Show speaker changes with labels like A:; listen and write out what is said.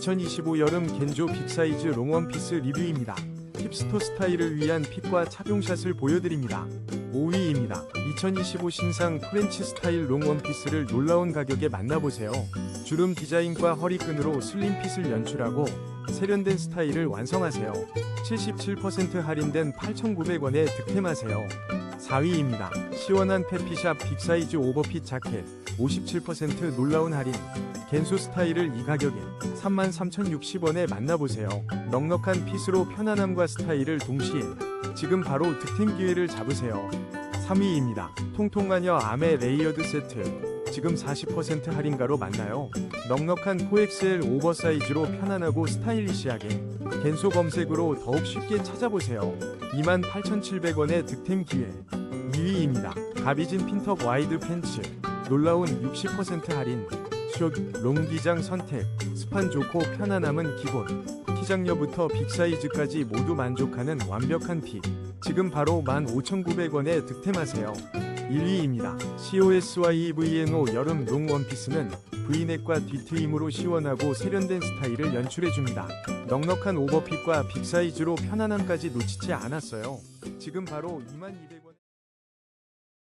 A: 2025 여름 겐조 빅사이즈 롱원피스 리뷰입니다. 힙스터 스타일을 위한 핏과 착용샷을 보여드립니다. 5위입니다. 2025 신상 프렌치 스타일 롱원피스를 놀라운 가격에 만나보세요. 주름 디자인과 허리끈으로 슬림 핏을 연출하고 세련된 스타일을 완성하세요. 77% 할인된 8,900원에 득템하세요. 4위입니다. 시원한 페피샵 빅사이즈 오버핏 자켓 57% 놀라운 할인 겐소 스타일을 이 가격에 33,060원에 만나보세요. 넉넉한 핏으로 편안함과 스타일을 동시에 지금 바로 득템 기회를 잡으세요. 3위입니다. 통통마녀 아메 레이어드 세트 지금 40% 할인가로 만나요. 넉넉한 4XL 오버사이즈로 편안하고 스타일리시하게. 겐소 검색으로 더욱 쉽게 찾아보세요. 28,700원의 득템 기회. 2위입니다. 가비진 핀턱 와이드 팬츠. 놀라운 60% 할인. 숏, 롱 기장 선택. 스판 좋고 편안함은 기본. 키장녀부터 빅사이즈까지 모두 만족하는 완벽한 핏. 지금 바로 15,900원에 득템하세요 1위입니다. COSY EVNO 여름 롱 원피스는 V넥과 뒤트임으로 시원하고 세련된 스타일을 연출해줍니다. 넉넉한 오버핏과 빅사이즈로 편안함까지 놓치지 않았어요. 지금 바로 22,000원